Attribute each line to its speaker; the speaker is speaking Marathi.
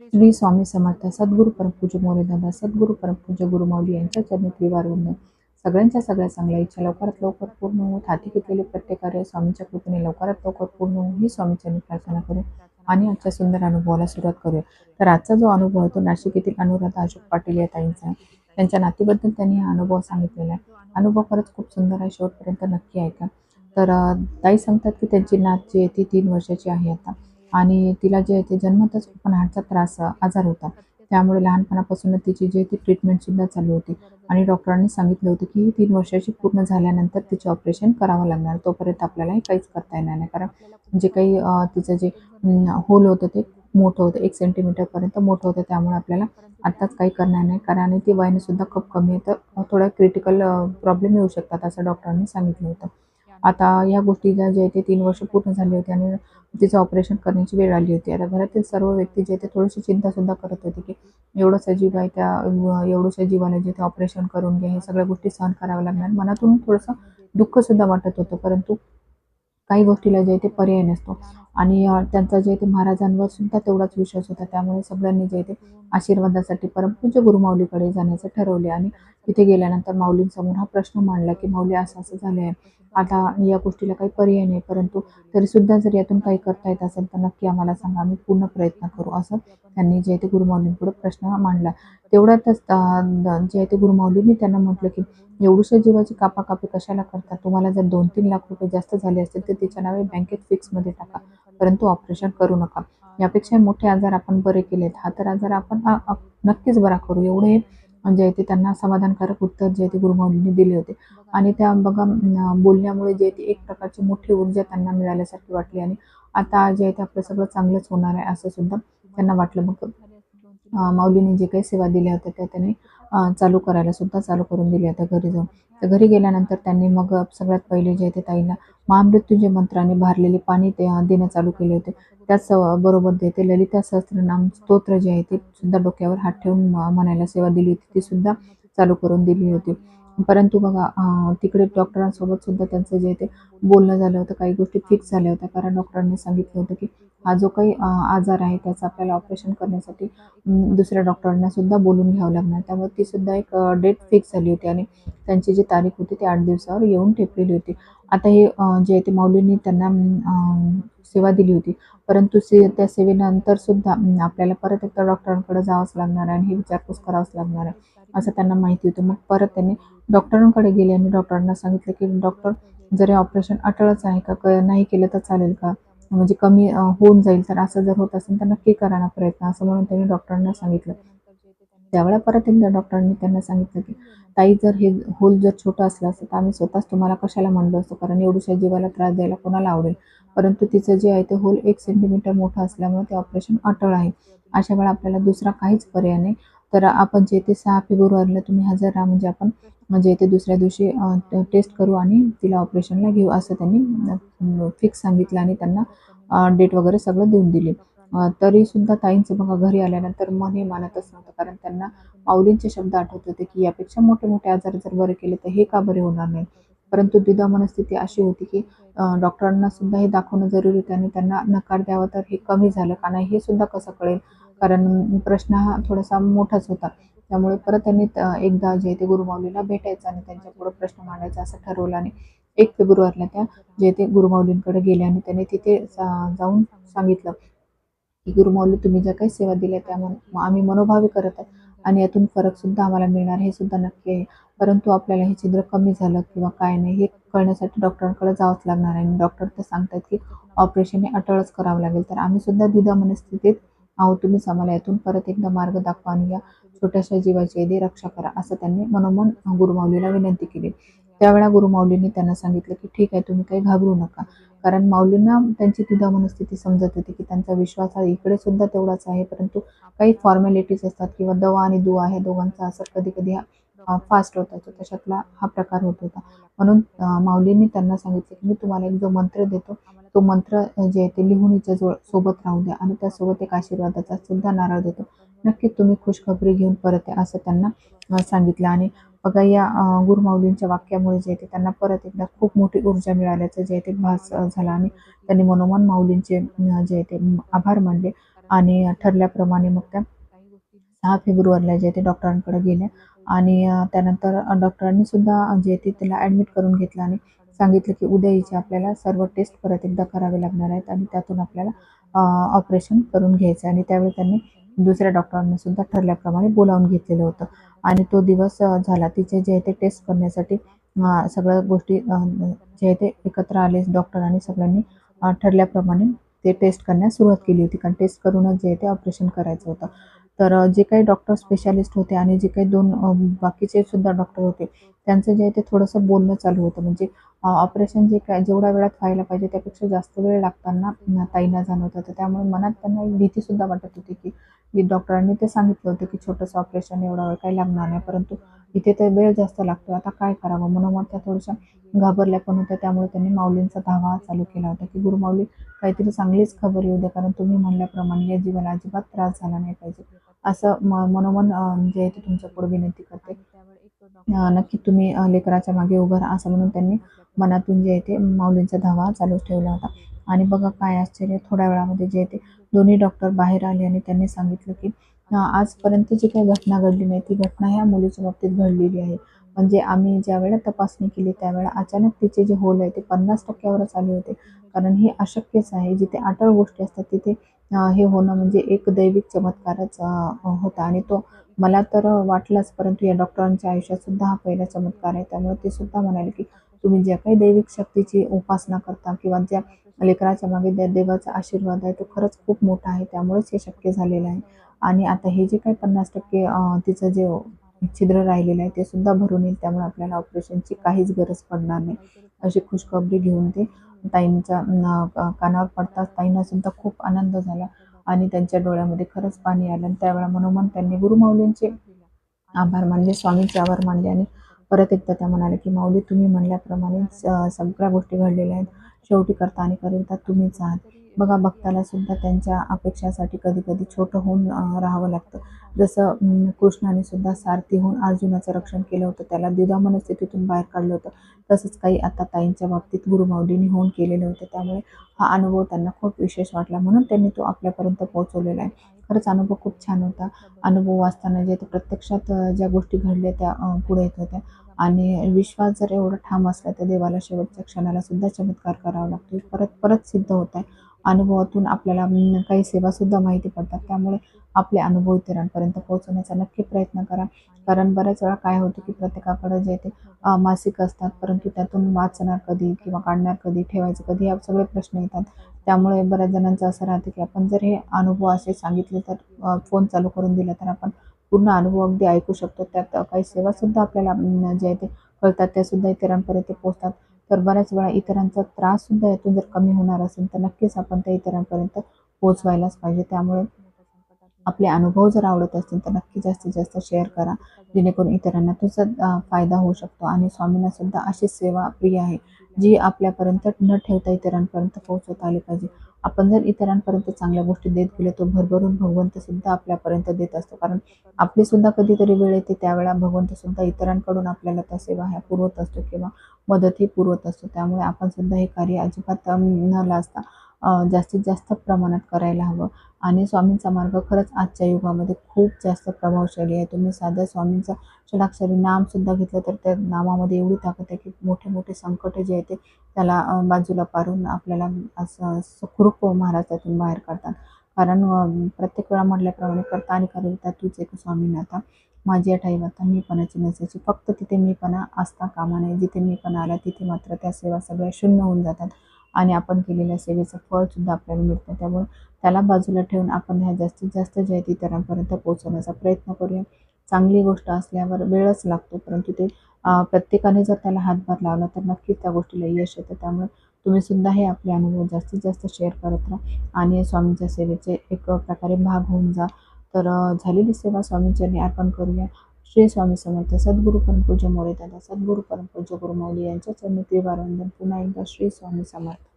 Speaker 1: श्री स्वामी समर्थ सद्गुरू परमपूज्य मोरेदादा सद्गुरू परमपूज्य गुरुमाऊली यांच्या चरणी त्रिवार वंदन. सगळ्यांच्या सगळ्या चांगल्या इच्छा लवकरात लवकर पूर्ण होत हाती घेतलेले प्रत्येक कार्य स्वामीच्या कृपेने लवकरात लवकर पूर्ण होऊन ही स्वामीचरणी प्रार्थना करू आणि आजच्या सुंदर अनुभवाला सुरुवात करूया. तर आजचा जो अनुभव आहे तो नाशिक येथील अनुराधा अशोक पाटील या ताईंचा आहे. त्यांच्या नातीबद्दल त्यांनी हा अनुभव सांगितलेला आहे. अनुभव खरंच खूप सुंदर आहे शेवटपर्यंत नक्की ऐका. तर ताई सांगतात की त्यांची नात जी आहे ती तीन वर्षाची आहे आता. आणि तिला जे आहे ते जन्मतच ओपन हार्टचा त्रास आजार होता. त्यामुळे लहानपणापासून तिची जी ती ती ट्रीटमेंटसुद्धा चालू होती. आणि डॉक्टरांनी सांगितलं होतं की ही तीन वर्षाची पूर्ण झाल्यानंतर तिचे ऑपरेशन करावं लागणार. तोपर्यंत आपल्यालाही काहीच करता येणार नाही. कारण जे काही तिचं जे होल होतं ते मोठं होतं. एक सेंटीमीटरपर्यंत मोठं होतं. त्यामुळे आपल्याला आत्ताच काही करणार नाही. कारण आणि ती वयाने सुद्धा खूप कमी आहे. तर थोड्या क्रिटिकल प्रॉब्लेम येऊ शकतात असं डॉक्टरांनी सांगितलं होतं. आता या गोष्टीला जे आहे ते तीन वर्ष पूर्ण झाली होती आणि तिचं ऑपरेशन करण्याची वेळ आली होती. आता घरातील सर्व व्यक्ती जे ते थोडीशी चिंतासुद्धा करत होते की एवढं सजीव आहे त्या एवढंशा एवढंसं जीवाला जे ते ऑपरेशन करून घ्या हे सगळ्या गोष्टी सहन कराव्या लागणार. मनातून थोडंसं दुःखसुद्धा वाटत होतं परंतु काही गोष्टीला जे आहे ते पर्याय नसतो. आणि त्यांचा जे आहे ते महाराजांवर सुद्धा तेवढाच विश्वास होता. त्यामुळे सगळ्यांनी जे आहे ते आशीर्वादासाठी परमपूज्य गुरुमाऊलीकडे जाण्याचं ठरवले. आणि तिथे गेल्यानंतर माऊलींसमोर हा प्रश्न मांडला की माऊली असं असं झालं आहे आता या गोष्टीला काही पर्याय नाही. परंतु तरीसुद्धा जर यातून काही करता येत असेल तर नक्की आम्हाला सांगा. आम्ही पूर्ण प्रयत्न करू असं त्यांनी जे आहे ते गुरुमाऊलींपुढे प्रश्न मांडला. तेवढ्यातच द- जे आहे ते गुरुमाऊलींनी त्यांना म्हटलं की एवढूशा जीवाची कापाकापी कशाला करता? तुम्हाला जर दोन तीन लाख रुपये जास्त झाले असतील तर तिच्या नावे बँकेत फिक्समध्ये टाका. परंतु ऑपरेशन करू नका. यापेक्षा मोठे आजार आपण बरे केलेत. हा तर आजार आपण नक्कीच बरा करू. एवढे जे आहे ते त्यांना समाधानकारक उत्तर जे आहे ते गुरुमाऊलींनी दिले होते. आणि त्या बघा बोलण्यामुळे जे आहे ते एक प्रकारची मोठी ऊर्जा त्यांना मिळाल्यासारखी वाटली. आणि आता जे आहे ते आपलं सगळं चांगलंच होणार आहे असं सुद्धा त्यांना वाटलं. मग माऊलीने जे काही सेवा दिल्या होत्या त्या त्यांनी चालू करायला सुद्धा चालू करून दिली आता घरी जाऊन. तर घरी गेल्यानंतर त्यांनी मग सगळ्यात पहिले जे आहे ते ताईला महामृत्यूंजय मंत्राने भारलेले पाणी ते देणं चालू केले होते. त्याच बरोबर जे ते ललिता सहस्त्रनाम स्तोत्र जे आहे ते सुद्धा डोक्यावर हात ठेवून म्हणायला सेवा दिली होती. ती सुद्धा चालू करून दिली होती. परंतु बघा तिकडे डॉक्टरांसोबत सुद्धा त्यांचं जे ते बोलणं झालं होतं काही गोष्टी फिक्स झाल्या होत्या. कारण डॉक्टरांनी सांगितलं होतं की हा जो काही आजार आहे त्याचं आपल्याला ऑपरेशन करण्यासाठी दुसऱ्या डॉक्टरांना सुद्धा बोलून घ्यावं लागणार. त्यामुळे ती सुद्धा एक डेट फिक्स झाली होती आणि त्यांची जी तारीख होती ती आठ दिवसावर येऊन ठेपलेली होती. आता हे जे आहे ते माऊलींनी त्यांना सेवा दिली होती. परंतु से त्या सेवेनंतर सुद्धा आपल्याला परत एकदा डॉक्टरांकडे जावंच लागणार आहे आणि हे विचारपूस करावंच लागणार आहे असं त्यांना माहिती होतं. मग परत त्यांनी डॉक्टरांकडे गेले आणि डॉक्टरांना सांगितलं की डॉक्टर जर हे ऑपरेशन अटळच आहे का? क- नाही केलं तर चालेल का? म्हणजे कमी होऊन जाईल. तर असं जर होत असेल तर नक्की करायला प्रयत्न. असं म्हणून त्यांनी डॉक्टरांना सांगितलं. त्यावेळेला परत एकदा डॉक्टरांनी त्यांना सांगितलं की ताई जर हे होल जर छोटं असलं असतं तर आम्ही स्वतःच तुम्हाला कशाला म्हणलो असतो? कारण एवढ्याशा जीवाला त्रास द्यायला कोणाला आवडेल? परंतु तिचं जे आहे ते होल एक सेंटीमीटर मोठं असल्यामुळे ते ऑपरेशन अटळ आहे. अशा वेळा आपल्याला दुसरा काहीच पर्याय नाही. तर आपण जे ते सहा फेब्रुवारीला तुम्ही हजर राहा. म्हणजे आपण म्हणजे ते दुसऱ्या दिवशी टेस्ट करू आणि तिला ऑपरेशनला घेऊ असं त्यांनी फिक्स सांगितलं आणि त्यांना डेट वगैरे सगळं देऊन दिली. तरी सुद्धा ताईंचं बघा घरी आल्यानंतर मन हे मानतच नव्हतं. कारण त्यांना माऊलींचे शब्द आठवत होते की यापेक्षा मोठे मोठे आजार जर बरे केले तर हे का बरे होणार नाही? परंतु द्विधा मनस्थिती अशी होती की डॉक्टरांना सुद्धा हे दाखवणं जरुरी होतं आणि त्यांना नकार द्यावा तर हे कमी झालं का नाही हे सुद्धा कसं कळेल? कारण प्रश्न हा थोडासा मोठाच होता. त्यामुळे परत त्यांनी एकदा जे ते गुरुमाऊलीला भेटायचं आणि त्यांच्यापुढं प्रश्न मांडायचा असं ठरवलं आणि एक फेब्रुवारीला त्या जे ते गुरुमाऊलींकडे गेले आणि त्यांनी तिथे जा- जाऊन सांगितलं की गुरुमाऊली तुम्ही ज्या काही सेवा दिल्या त्या आम्ही मनोभावी करत आहे आणि यातून फरक सुद्धा आम्हाला मिळणार हे सुद्धा नक्की आहे. परंतु आपल्याला हे छिद्र कमी झालं किंवा काय नाही हे कळण्यासाठी डॉक्टरांकडे जावंच लागणार आहे आणि डॉक्टर तर सांगतात की ऑपरेशन हे अटळच करावं लागेल. तर आम्ही सुद्धा दिदा मनस्थितीत अहो तुम्हीच आम्हाला यातून परत एकदा मार्ग दाखवा आणि या छोट्याशा जीवाची दे रक्षा करा असं त्यांनी मनोमन गुरुमाऊलीला विनंती केली. त्यावेळा गुरुमाऊलींनी त्यांना सांगितलं की ठीक आहे तुम्ही काही घाबरू नका. कारण माऊलींना त्यांची द्विधा मनस्थिती समजत होती की त्यांचा विश्वास हा इकडे सुद्धा तेवढाच आहे परंतु काही फॉर्मॅलिटीज असतात किंवा दवा आणि दुवा ह्या दोघांचा असर कधी कधी फास्ट होत असतो. तशातला हा प्रकार होत होता. म्हणून माऊलींनी त्यांना सांगितलं की मी तुम्हाला एक जो मंत्र देतो तो मंत्र जे आहे ते लिहुणीच्या जवळ सोबत राहू द्या आणि त्यासोबत एक आशीर्वादाचा सुद्धा नारळ देतो. नक्कीच तुम्ही खुशखबरी घेऊन परत या असं त्यांना सांगितलं. आणि बघा या गुरुमाऊलींच्या वाक्यामुळे जे आहे ते त्यांना परत एकदा खूप मोठी ऊर्जा मिळाल्याचं जे आहे ते भास झाला. आणि त्यांनी मनोमन माऊलींचे जे आहे ते आभार मानले आणि ठरल्याप्रमाणे मग त्या सहा फेब्रुवारीला जे ते डॉक्टरांकडे गेल्या. आणि त्यानंतर डॉक्टरांनी सुद्धा जे ते त्याला ॲडमिट करून घेतलं आणि सांगितलं की उद्या हिचे आपल्याला सर्व टेस्ट परत एकदा करावे लागणार आहेत आणि त्यातून आपल्याला ऑपरेशन करून घ्यायचं आहे. आणि त्यावेळी त्यांनी दुसऱ्या डॉक्टरांना सुद्धा ठरल्याप्रमाणे बोलावून घेतलेलं होतं. आणि तो दिवस झाला. तिचे जे आहे ते टेस्ट करण्यासाठी सगळ्या गोष्टी जे आहे ते एकत्र आले डॉक्टर आणि सगळ्यांनी ठरल्याप्रमाणे ते टेस्ट करण्यास सुरुवात केली होती. कारण टेस्ट करूनच जे आहे ते ऑपरेशन करायचं होतं. तर जे काही डॉक्टर स्पेशालिस्ट होते आणि जे काही दोन बाकीचे सुद्धा डॉक्टर होते त्यांचं जे आहे ते थोडंसं बोलणं चालू होतं. म्हणजे ऑपरेशन जे काय जेवढ्या वेळात व्हायला पाहिजे त्यापेक्षा जास्त वेळ लागताना ताईंना जाणवत होतं. त्यामुळे मनात त्यांना एक भीतीसुद्धा वाटत होती की की डॉक्टरांनी ते सांगितलं होतं की छोटंसं ऑपरेशन एवढा वेळ काही लागणार नाही परंतु इथे तर वेळ जास्त लागतो आता काय करावं? म्हणून मग त्या थोड्याशा घाबरल्या पण होत्या. त्यामुळे त्यांनी माऊलींचा धावा चालू केला होता की गुरुमाऊली काहीतरी चांगलीच खबर येऊ द्या कारण तुम्ही म्हणल्याप्रमाणे या जीवाला अजिबात त्रास झाला नाही पाहिजे. असं म मनोमन जे आहे ते तुमच्यापुढे विनंती करते. नक्की तुम्ही लेकराच्या मागे उभं राहा असं म्हणून त्यांनी मनातून जे आहे ते माऊलींचा धावा चालू ठेवला होता. आणि बघा काय आश्चर्य थोड्या वेळामध्ये जे ते दोन्ही डॉक्टर बाहेर आले आणि त्यांनी सांगितलं की आजपर्यंत जी काही घटना घडली नाही ती घटना ह्या मुलीच्या बाबतीत घडलेली आहे. म्हणजे आम्ही ज्यावेळेला तपासणी केली त्यावेळेला अचानक तिचे जे होल आहे ते पन्नास टक्क्यावरच आले होते. कारण हे अशक्यच आहे जिथे अटळ गोष्टी असतात तिथे हे होणं म्हणजे एक दैविक चमत्कारच होता. आणि तो मला तर वाटलाच परंतु या डॉक्टरांच्या आयुष्यात सुद्धा हा पहिला चमत्कार आहे. त्यामुळे ते सुद्धा म्हणाले की तुम्ही ज्या काही दैविक शक्तीची उपासना करता किंवा ज्या लेकराच्या मागे त्या देवाचा आशीर्वाद आहे तो खरंच खूप मोठा आहे. त्यामुळेच हे शक्य झालेलं आहे. आणि आता हे जे काही पन्नास टक्के तिचं जे छिद्र राहिलेलं आहे ते सुद्धा भरून येईल. त्यामुळे आपल्याला ऑपरेशनची काहीच गरज पडणार नाही. अशी खुशखबरी घेऊन ते ताईंच्या कानावर पडताच ताईंना सुद्धा खूप आनंद झाला. आणि त्यांच्या डोळ्यामध्ये खरंच पाणी आलं. आणि त्यावेळेला मनोमन त्यांनी गुरुमाऊलींचे आभार मानले स्वामींचे आभार मानले आणि परत एकदा त्या म्हणाले की माऊली तुम्ही म्हणल्याप्रमाणे सगळ्या गोष्टी घडलेल्या आहेत. शेवटी करता आणि करिता तुम्हीच आहात बघा भक्ताला सुद्धा त्यांच्या अपेक्षासाठी कधी कधी छोटं होऊन राहावं लागतं. जसं कृष्णाने सुद्धा सारथी होऊन अर्जुनाचं रक्षण केलं होतं त्याला द्विधा मनस्थितीतून बाहेर काढलं होतं. तसंच काही आता ताईंच्या बाबतीत गुरुमाऊलीने होऊन केलेलं होतं. त्यामुळे हा अनुभव त्यांना खूप विशेष वाटला. म्हणून त्यांनी तो आपल्यापर्यंत पोहोचवलेला आहे. खरंच अनुभव खूप छान होता. अनुभव वाचताना जे प्रत्यक्षात ज्या गोष्टी घडल्या त्या पुढे येत होत्या. आणि विश्वास जर एवढा ठाम असला तर देवाला शेवटच्या क्षणाला सुद्धा चमत्कार करावा लागतो. परत परत सिद्ध होत आहे. अनुभवातून आपल्याला काही सेवासुद्धा माहिती पडतात. त्यामुळे आपले अनुभव इतरांपर्यंत पोहोचवण्याचा नक्की प्रयत्न करा. कारण बऱ्याच वेळा काय होतं की प्रत्येकाकडं जे ते मासिक असतात. परंतु त्यातून वाचणार कधी किंवा काढणार कधी ठेवायचं कधी या सगळे प्रश्न येतात. त्यामुळे बऱ्याच जणांचं असं राहतं की आपण जर हे अनुभव असे सांगितले तर फोन चालू करून दिला तर आपण पूर्ण अनुभव अगदी ऐकू शकतो. त्यात काही सेवासुद्धा आपल्याला जे आहे ते कळतात. त्यासुद्धा इतरांपर्यंत पोहोचतात. तर बऱ्याच वेळा इतरांचा त्राससुद्धा यातून जर कमी होणार असेल तर नक्कीच आपण त्या इतरांपर्यंत पोहोचवायलाच पाहिजे. त्यामुळे आपले अनुभव जर आवडत असतील तर नक्की जास्तीत जास्त शेअर करा. जेणेकरून इतरांना तुझा फायदा होऊ शकतो आणि स्वामींना सुद्धा अशी सेवा प्रिय आहे जी आपल्यापर्यंत न ठेवता इतरांपर्यंत पोहोचवता आली पाहिजे. आपण जर इतरांपर्यंत चांगल्या गोष्टी देत गेलो तो भरभरून भगवंत सुद्धा आपल्यापर्यंत देत असतो. कारण आपली सुद्धा कधीतरी वेळ येते त्यावेळा भगवंत सुद्धा इतरांकडून आपल्याला त्या सेवा ह्या पुरवत असतो किंवा मदतही पुरवत असतो. त्यामुळे आपण सुद्धा हे कार्य अजिबात न लाजता जास्तीत जास्त प्रमाणात करायला हवं. आणि स्वामींचा मार्ग खरंच आजच्या युगामध्ये खूप जास्त प्रभावशाली आहे. तुम्ही साधं स्वामींचा षडाक्षरी नामसुद्धा घेतलं तर त्या नामामध्ये एवढी ताकद आहे की मोठे मोठे संकट जे आहे ते त्याला बाजूला पारून आपल्याला असं सुखरूप महाराजातून बाहेर काढतात. कारण प्रत्येक वेळा म्हटल्याप्रमाणे करता आणि करता तूच एक स्वामीनाथा माझी ठाई आता मीपणाची नसायची. फक्त तिथे मीपणा असता कामा नये. जिथे मीपणा आला तिथे मात्र त्या सेवा सगळ्या शून्य होऊन जातात. आणि आपण केलेल्या सेवेचं फळसुद्धा आपल्याला मिळतं. त्यामुळे त्याला बाजूला ठेवून आपण ह्या जास्तीत जास्त जे आहे इतरांपर्यंत पोहोचवण्याचा प्रयत्न करूया. चांगली गोष्ट असल्यावर वेळच लागतो परंतु ते प्रत्येकाने जर त्याला हातभार लावला तर नक्कीच त्या गोष्टीला यश येतं. त्यामुळे तुम्ही सुद्धा हे आपले अनुभव जास्तीत जास्त शेअर करत राहा आणि स्वामींच्या सेवेचे एक प्रकारे भाग होऊन जा. तर झालेली सेवा स्वामींच्या अर्पण करूया. श्री स्वामी समर्थ सद्गुरू परमपूज्य मोरे दादा सद्गुरू परमपूज्य गुरुमौली यांच्या चरणी त्रिवार वंदन पुन्हा एकदा श्री स्वामी समर्थ.